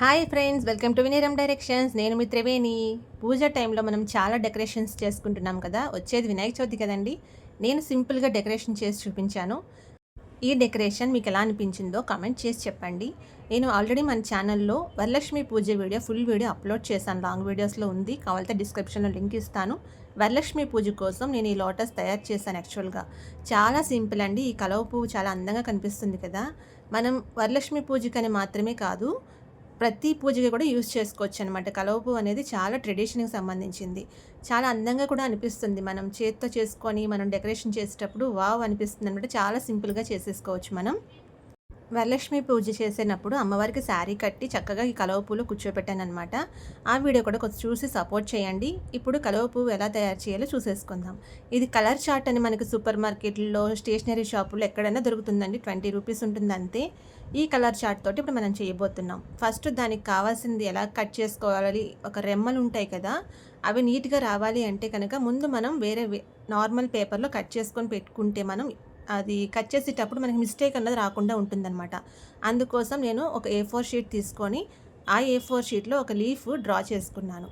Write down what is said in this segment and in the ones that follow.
Hi friends welcome to వినీరం directions నేను మీ త్రివేణి. పూజ టైంలో మనం చాలా డెకరేషన్స్ చేసుకుంటున్నాం కదా? వచ్చేది వినాయక చవితి కదండి. నేను సింపుల్గా డెకరేషన్ చేసి చూపించాను. ఈ డెకరేషన్ మీకు ఎలా అనిపించిందో కామెంట్ చేసి చెప్పండి. నేను ఆల్రెడీ మన ఛానల్లో Varalakshmi Puja video full video upload చేశాను. లాంగ్ వీడియోస్లో ఉంది. కావాలంటే డిస్క్రిప్షన్లో లింక్ ఇస్తాను. వరలక్ష్మి పూజ కోసం నేను ఈ లోటస్ తయారు చేశాను యాక్చువల్గా చాలా సింపుల్ అండి. ఈ కలవ పువ్వు చాలా అందంగా కనిపిస్తుంది కదా? మనం వరలక్ష్మి పూజకని మాత్రమే కాదు ప్రతి పూజకి కూడా యూజ్ చేసుకోవచ్చు అనమాట కలవపు అనేది చాలా ట్రెడిషన్కి సంబంధించింది. చాలా అందంగా కూడా అనిపిస్తుంది. మనం చేత్తో చేసుకొని మనం డెకరేషన్ చేసేటప్పుడు వావ్ అనిపిస్తుంది అనమాట చాలా సింపుల్గా చేసేసుకోవచ్చు మనం. వరలక్ష్మి పూజ చేసినప్పుడు అమ్మవారికి శారీ కట్టి చక్కగా ఈ కలవ పూలు అనమాట ఆ వీడియో కూడా కొంచెం చూసి సపోర్ట్ చేయండి. ఇప్పుడు కలవ పువ్వు ఎలా తయారు చేయాలో చూసేసుకుందాం. ఇది కలర్ చార్ట్ అని మనకి సూపర్ మార్కెట్లో స్టేషనరీ షాపులో ఎక్కడైనా దొరుకుతుందండి. ట్వంటీ రూపీస్ ఉంటుంది అంతే. ఈ కలర్ చార్ట్ తోటి ఇప్పుడు మనం చేయబోతున్నాం. ఫస్ట్ దానికి కావాల్సింది ఎలా కట్ చేసుకోవాలి? ఒక రెమ్మలు ఉంటాయి కదా అవి నీట్గా రావాలి అంటే కనుక ముందు మనం వేరే నార్మల్ పేపర్లో కట్ చేసుకొని పెట్టుకుంటే మనం అది కట్ చేసేటప్పుడు మనకి మిస్టేక్ అన్నది రాకుండా ఉంటుందన్నమాట. అందుకోసం నేను ఒక ఏ ఫోర్ షీట్ తీసుకొని ఆ ఏ ఫోర్ షీట్లో ఒక లీఫ్ డ్రా చేసుకున్నాను.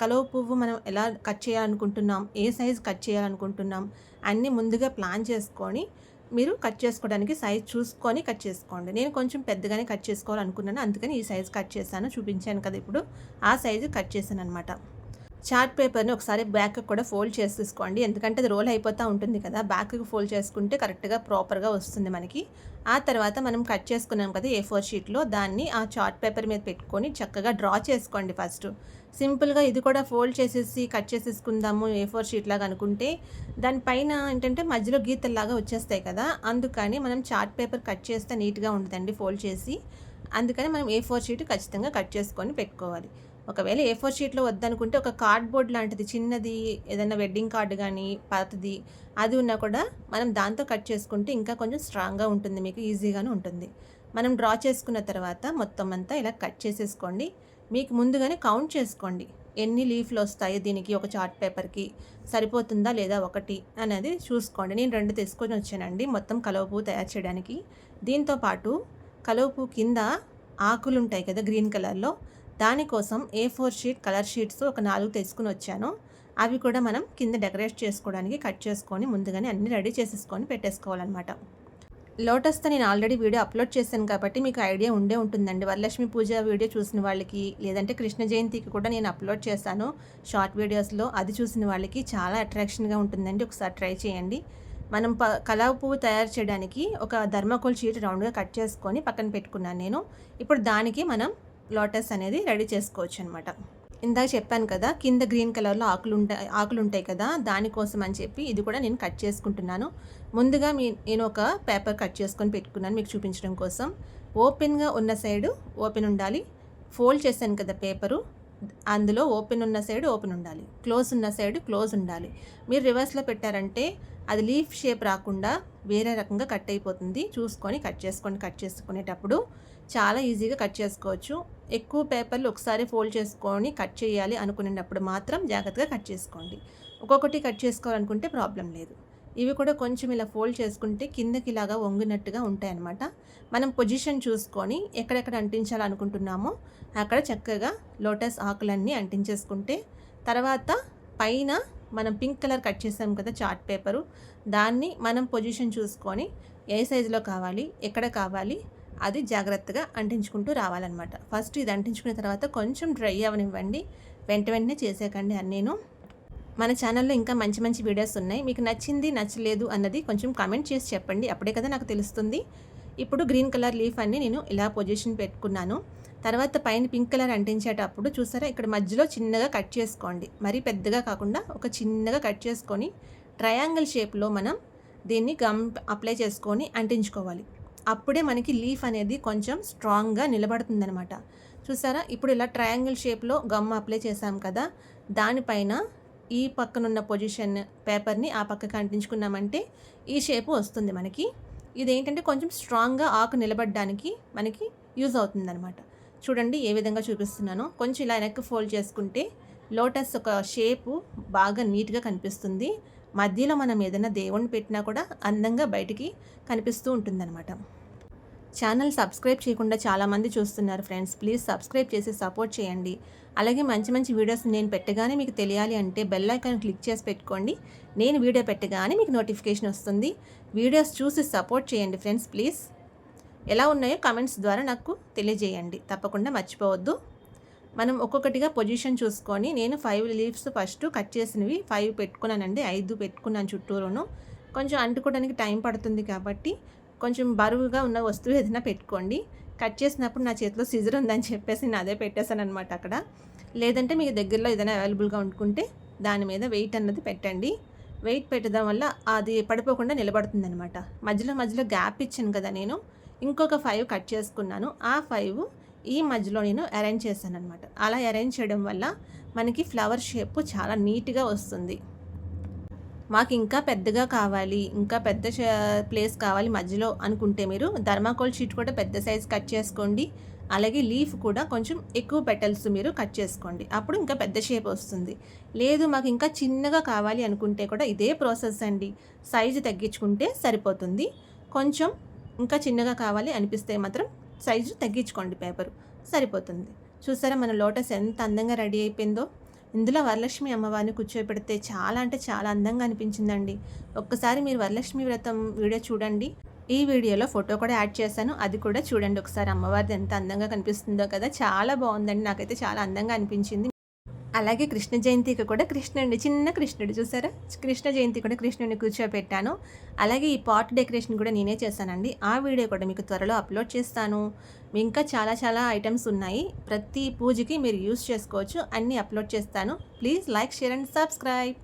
కలువ పువ్వు మనం ఎలా కట్ చేయాలనుకుంటున్నాం? ఏ సైజ్ కట్ చేయాలనుకుంటున్నాం? అన్నీ ముందుగా ప్లాన్ చేసుకొని మీరు కట్ చేసుకోవడానికి సైజ్ చూసుకొని కట్ చేసుకోండి. నేను కొంచెం పెద్దగానే కట్ చేసుకోవాలనుకున్నాను. అందుకని ఈ సైజ్ కట్ చేశాను. చూపించాను కదా ఇప్పుడు. ఆ సైజు కట్ చేశాను అనమాట చార్ట్ పేపర్ని ఒకసారి బ్యాక్ కూడా ఫోల్డ్ చేసేసుకోండి. ఎందుకంటే అది రోల్ అయిపోతూ ఉంటుంది కదా. బ్యాక్కి ఫోల్డ్ చేసుకుంటే కరెక్ట్గా ప్రాపర్గా వస్తుంది మనకి. ఆ తర్వాత మనం కట్ చేసుకున్నాం కదా ఏ ఫోర్ షీట్లో దాన్ని ఆ చార్ట్ పేపర్ మీద పెట్టుకొని చక్కగా డ్రా చేసుకోండి ఫస్ట్. సింపుల్గా ఇది కూడా ఫోల్డ్ చేసేసి కట్ చేసేసుకుందాము ఏ ఫోర్ షీట్ లాగా అనుకుంటే దానిపైన ఏంటంటే మధ్యలో గీతల్లాగా వచ్చేస్తాయి కదా. అందుకని మనం చార్ట్ పేపర్ కట్ చేస్తే నీట్గా ఉంటుందండి ఫోల్డ్ చేసి. అందుకని మనం ఏ ఫోర్ షీట్ ఖచ్చితంగా కట్ చేసుకొని పెట్టుకోవాలి. ఒకవేళ ఏ ఫోర్ షీట్లో వద్దనుకుంటే ఒక కార్డ్బోర్డ్ లాంటిది చిన్నది ఏదైనా వెడ్డింగ్ కార్డు కానీ పాతది అది ఉన్నా కూడా మనం దాంతో కట్ చేసుకుంటే ఇంకా కొంచెం స్ట్రాంగ్గా ఉంటుంది మీకు ఈజీగానే ఉంటుంది. మనం డ్రా చేసుకున్న తర్వాత మొత్తం అంతా ఇలా కట్ చేసేసుకోండి. మీకు ముందుగానే కౌంట్ చేసుకోండి. ఎన్ని లీఫ్లు వస్తాయి దీనికి ఒక చార్ట్ పేపర్కి సరిపోతుందా లేదా ఒకటి అనేది చూసుకోండి. నేను రెండు తీసుకొని వచ్చానండి మొత్తం కలవపు తయారు చేయడానికి. దీంతో పాటు కలవపు కింద ఆకులు ఉంటాయి కదా గ్రీన్ కలర్లో దానికోసం A four sheet colour sheets ఒక నాలుగు తెచ్చుకుని వచ్చాను. అవి కూడా మనం కింద డెకరేట్ చేసుకోవడానికి కట్ చేసుకొని ముందుగానే అన్ని రెడీ చేసేసుకొని పెట్టేసుకోవాలన్నమాట. లోటస్తో నేను ఆల్రెడీ వీడియో అప్లోడ్ చేశాను కాబట్టి మీకు ఐడియా ఉండే ఉంటుందండి. వరలక్ష్మి పూజ వీడియో చూసిన వాళ్ళకి లేదంటే కృష్ణ జయంతికి కూడా నేను అప్లోడ్ చేశాను. షార్ట్ వీడియోస్లో అది చూసిన వాళ్ళకి చాలా అట్రాక్షన్గా ఉంటుందండి. ఒకసారి ట్రై చేయండి. మనం ప కలావ పువ్వు తయారు చేయడానికి ఒక ధర్మకోల్ షీట్ రౌండ్గా కట్ చేసుకొని పక్కన పెట్టుకున్నాను నేను. ఇప్పుడు దానికి మనం లోటస్ అనేది రెడీ చేసుకోవచ్చు అనమాట ఇందాక చెప్పాను కదా కింద గ్రీన్ కలర్లో ఆకులు ఉంటాయి ఆకులు ఉంటాయి కదా దానికోసం అని చెప్పి ఇది కూడా నేను కట్ చేసుకుంటున్నాను. ముందుగా మీ నేను ఒక పేపర్ కట్ చేసుకొని పెట్టుకున్నాను మీకు చూపించడం కోసం. ఓపెన్గా ఉన్న సైడు ఓపెన్ ఉండాలి. ఫోల్డ్ చేశాను కదా పేపరు అందులో ఓపెన్ ఉన్న సైడ్ ఓపెన్ ఉండాలి. క్లోజ్ ఉన్న సైడ్ క్లోజ్ ఉండాలి. మీరు రివర్స్లో పెట్టారంటే అది లీఫ్ షేప్ రాకుండా వేరే రకంగా కట్ అయిపోతుంది. చూసుకొని కట్ చేసుకొని కట్ చేసుకునేటప్పుడు చాలా ఈజీగా కట్ చేసుకోవచ్చు. ఎక్కువ పేపర్లు ఒకసారి ఫోల్డ్ చేసుకొని కట్ చేయాలి అనుకునేటప్పుడు మాత్రం జాగ్రత్తగా కట్ చేసుకోండి. ఒక్కొక్కటి కట్ చేసుకోవాలనుకుంటే ప్రాబ్లం లేదు. ఇవి కూడా కొంచెం ఇలా ఫోల్డ్ చేసుకుంటే కిందకి ఇలాగా వంగినట్టుగా ఉంటాయన్నమాట. మనం పొజిషన్ చూసుకొని ఎక్కడెక్కడ అంటించాలనుకుంటున్నామో అక్కడ చక్కగా లోటస్ ఆకులన్నీ అంటించేసుకుంటే తర్వాత పైన మనం పింక్ కలర్ కట్ చేసాం కదా చార్ట్ పేపరు దాన్ని మనం పొజిషన్ చూసుకొని ఏ సైజులో కావాలి ఎక్కడ కావాలి అది జాగ్రత్తగా అంటించుకుంటూ రావాలన్నమాట. ఫస్ట్ ఇది అంటించుకున్న తర్వాత కొంచెం డ్రై అవనివ్వండి. వెంట వెంటనే చేసేకండి అన్నీను. మన ఛానల్లో ఇంకా మంచి మంచి వీడియోస్ ఉన్నాయి. మీకు నచ్చింది నచ్చలేదు అన్నది కొంచెం కామెంట్ చేసి చెప్పండి. అప్పుడే కదా నాకు తెలుస్తుంది. ఇప్పుడు గ్రీన్ కలర్ లీఫ్ అన్ని నేను ఇలా పొజిషన్ పెట్టుకున్నాను. తర్వాత పైన పింక్ కలర్ అంటించేటప్పుడు చూసారా? ఇక్కడ మధ్యలో చిన్నగా కట్ చేసుకోండి. మరీ పెద్దగా కాకుండా ఒక చిన్నగా కట్ చేసుకొని ట్రయాంగిల్ షేప్లో మనం దీన్ని గమ్ అప్లై చేసుకొని అంటించుకోవాలి. అప్పుడే మనకి లీఫ్ అనేది కొంచెం స్ట్రాంగ్గా నిలబడుతుందనమాట చూసారా? ఇప్పుడు ఇలా ట్రయాంగిల్ షేప్లో గమ్ అప్లై చేసాం కదా? దానిపైన ఈ పక్కనున్న పొజిషన్ పేపర్ని ఆ పక్కకి అంటించుకున్నామంటే ఈ షేపు వస్తుంది మనకి. ఇదేంటంటే కొంచెం స్ట్రాంగ్గా ఆకు నిలబడడానికి మనకి యూజ్ అవుతుందన్నమాట. చూడండి ఏ విధంగా చూపిస్తున్నానో. కొంచెం ఇలా వెనక్కి ఫోల్డ్ చేసుకుంటే లోటస్ ఒక షేపు బాగా నీట్గా కనిపిస్తుంది. మధ్యలో మనం ఏదైనా దేవుణ్ణి పెట్టినా కూడా అందంగా బయటికి కనిపిస్తూ ఉంటుందన్నమాట. ఛానల్ సబ్స్క్రైబ్ చేయకుండా చాలామంది చూస్తున్నారు ఫ్రెండ్స్. ప్లీజ్ సబ్స్క్రైబ్ చేసి సపోర్ట్ చేయండి. అలాగే మంచి మంచి వీడియోస్ నేను పెట్టగానే మీకు తెలియాలి అంటే బెల్ ఐకాన్ క్లిక్ చేసి పెట్టుకోండి. నేను వీడియో పెట్టగానే మీకు నోటిఫికేషన్ వస్తుంది. వీడియోస్ చూసి సపోర్ట్ చేయండి ఫ్రెండ్స్. ప్లీజ్ ఎలా ఉన్నాయో కామెంట్స్ ద్వారా నాకు తెలియజేయండి. తప్పకుండా మర్చిపోవద్దు. మనం ఒక్కొక్కటిగా పొజిషన్ చూసుకొని నేను ఫైవ్ లీవ్స్ ఫస్ట్ కట్ చేసినవి ఫైవ్ పెట్టుకున్నానండి ఐదు పెట్టుకున్నాను చుట్టూరును. కొంచెం అంటుకోవడానికి టైం పడుతుంది కాబట్టి కొంచెం బరువుగా ఉన్న వస్తువు ఏదైనా పెట్టుకోండి. కట్ చేసినప్పుడు నా చేతిలో సిజర్ ఉందని చెప్పేసి నేను అదే పెట్టేశాను అనమాట అక్కడ. లేదంటే మీకు దగ్గరలో ఏదైనా అవైలబుల్గా ఉంటుకుంటే దాని మీద వెయిట్ అన్నది పెట్టండి. వెయిట్ పెట్టడం వల్ల అది పడిపోకుండా నిలబడుతుంది అనమాట మధ్యలో మధ్యలో గ్యాప్ ఇచ్చాను కదా నేను. ఇంకొక ఫైవ్ కట్ చేసుకున్నాను. ఆ ఫైవ్ ఈ మధ్యలో నేను అరేంజ్ చేశాను అనమాట అలా అరేంజ్ చేయడం వల్ల మనకి ఫ్లవర్ షేప్ చాలా నీట్గా వస్తుంది. మాకు ఇంకా పెద్దగా కావాలి ఇంకా పెద్ద ప్లేస్ కావాలి మధ్యలో అనుకుంటే మీరు ధర్మాకోల్ షీట్ కూడా పెద్ద సైజ్ కట్ చేసుకోండి. అలాగే లీఫ్ కూడా కొంచెం ఎక్కువ పెటల్స్ మీరు కట్ చేసుకోండి. అప్పుడు ఇంకా పెద్ద షేప్ వస్తుంది. లేదు మాకు ఇంకా చిన్నగా కావాలి అనుకుంటే కూడా ఇదే ప్రాసెస్ అండి. సైజు తగ్గించుకుంటే సరిపోతుంది. కొంచెం ఇంకా చిన్నగా కావాలి అనిపిస్తే మాత్రం సైజు తగ్గించుకోండి పేపరు. సరిపోతుంది. చూసారా మన లోటస్ ఎంత అందంగా రెడీ అయిపోయిందో? ఇందులో వరలక్ష్మి అమ్మవారిని కూర్చోబెడితే చాలా అంటే చాలా అందంగా అనిపించిందండి. ఒక్కసారి మీరు వరలక్ష్మి వ్రతం వీడియో చూడండి. ఈ వీడియోలో ఫోటో కూడా యాడ్ చేశాను. అది కూడా చూడండి. ఒకసారి అమ్మవారిది ఎంత అందంగా కనిపిస్తుందో కదా. చాలా బాగుందండి. నాకైతే చాలా అందంగా అనిపించింది. అలాగే కృష్ణ జయంతికి కూడా కృష్ణుడి చిన్న కృష్ణుడు చూసారా? కృష్ణ జయంతి కూడా కృష్ణుడిని కూర్చోపెట్టాను. అలాగే ఈ పాట్ డెకరేషన్ కూడా నేనే చేశానండి. ఆ వీడియో కూడా మీకు త్వరలో అప్లోడ్ చేస్తాను. ఇంకా చాలా చాలా ఐటమ్స్ ఉన్నాయి. ప్రతి పూజకి మీరు యూస్ చేసుకోవచ్చు. అన్నీ అప్లోడ్ చేస్తాను. Please like share and subscribe.